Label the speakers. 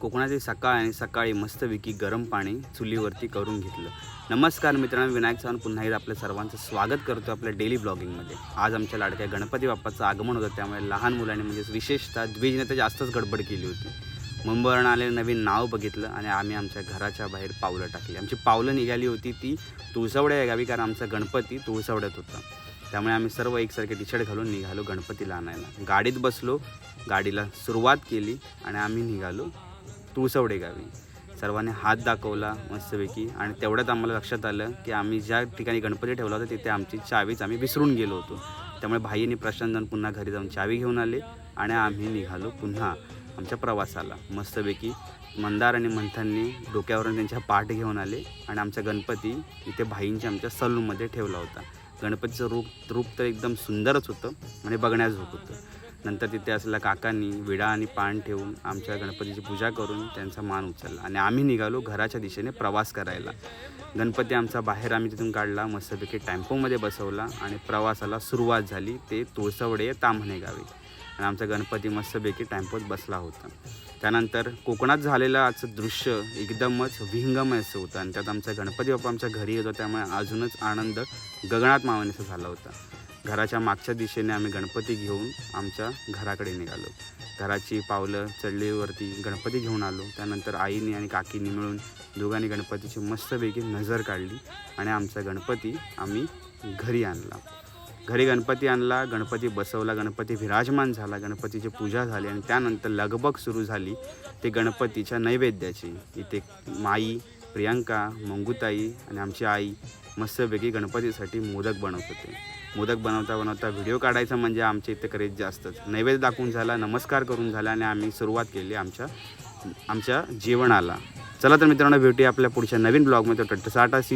Speaker 1: कोकणातील सकाळ आणि सकाळी मस्तपैकी गरम पाणी चुलीवरती करून घेतलं. नमस्कार मित्रांनो विनायक चव्हाण पुन्हा एकदा आपल्या सर्वांचं स्वागत करतो आपल्या डेली ब्लॉगिंगमध्ये आज आमच्या लाडक्या गणपती बाप्पाचं आगमन होतं त्यामुळे लहान मुलांनी म्हणजे विशेषतः द्विजने तर जास्तच गडबड केली होती. मुंबईवरून आले नवीन नाव बघितलं आणि आम्ही आमच्या घराच्या बाहेर पावलं टाकली. आमची पावलं निघाली होती ती तुळसावड्या या गावी कारण आमचा गणपती तुळसवड्यात होता. त्यामुळे आम्ही सर्व एकसारखे टी शर्ट घालून निघालो गणपतीला आणायला. गाडीत बसलो गाडीला सुरुवात केली आणि आम्ही निघालो तुळसवडे गावी. सर्वांनी हात दाखवला मस्तपैकी. आणि तेवढ्यात आम्हाला लक्षात आलं की आम्ही ज्या ठिकाणी गणपती ठेवला होता तिथे आमची चावीच आम्ही विसरून गेलो होतो. त्यामुळे भाईंनी प्रशांतजण पुन्हा घरी जाऊन चावी घेऊन आले आणि आम्ही निघालो पुन्हा आमच्या प्रवासाला. मस्तपैकी मंदार आणि मंथांनी डोक्यावरून त्यांच्या पाठ घेऊन आले आणि आमचा गणपती इथे भाईंच्या आमच्या सलूनमध्ये ठेवला होता. गणपतीचं रूप रूप तर एकदम सुंदरच होतं आणि बघण्याजोग होतं. नंतर तिथे असलेल्या काकांनी विडा आणि पान ठेवून आमच्या गणपतीची पूजा करून त्यांचा मान उचलला. आणि आम्ही निघालो घराच्या दिशेने प्रवास करायला. गणपती आमचा बाहेर आम्ही तिथून काढला मस्तपैकी टेम्पोमध्ये बसवला आणि प्रवासाला सुरुवात झाली. ते तुळसवडे ताम्हणे गावी. आणि आमचा गणपती मस्तपैकी टेम्पोत बसला होता. त्यानंतर कोकणात झालेलं आजचं दृश्य एकदमच विहंगमय असं होतं. आणि त्यात आमचा गणपती बाप्पा आमच्या घरी येतो त्यामुळे अजूनच आनंद गगनात मावण्याचा झाला होता. घराच्या मागच्या दिशेने आम्ही गणपती घेऊन आमच्या घराकडे निघालो. घराची पावलं चढलीवरती गणपती घेऊन आलो. त्यानंतर आईने आणि काकीने मिळून दोघांनी गणपतीची मस्तपैकी नजर काढली आणि आमचा गणपती आम्ही घरी आणला. घरी गणपती आणला गणपती बसवला गणपती विराजमान झाला गणपतीची पूजा झाली आणि त्यानंतर लगबग सुरू झाली ते गणपतीच्या नैवेद्याची. इथे माई प्रियांका मंगुताई आणि आमची आई मस्तपैकी गणपतीसाठी मोदक बनवत होते. मोदक बनवता बनवता व्हिडिओ काढायचा म्हणजे आमच्या इथं करेज जास्तच. नैवेद्य दाखवून झाला नमस्कार करून झाला आणि आम्ही सुरुवात केली आमच्या आमच्या जेवणाला. चला तर मित्रांनो भेटूया आपल्या पुढच्या नवीन ब्लॉगमध्ये टट्ट साठाशी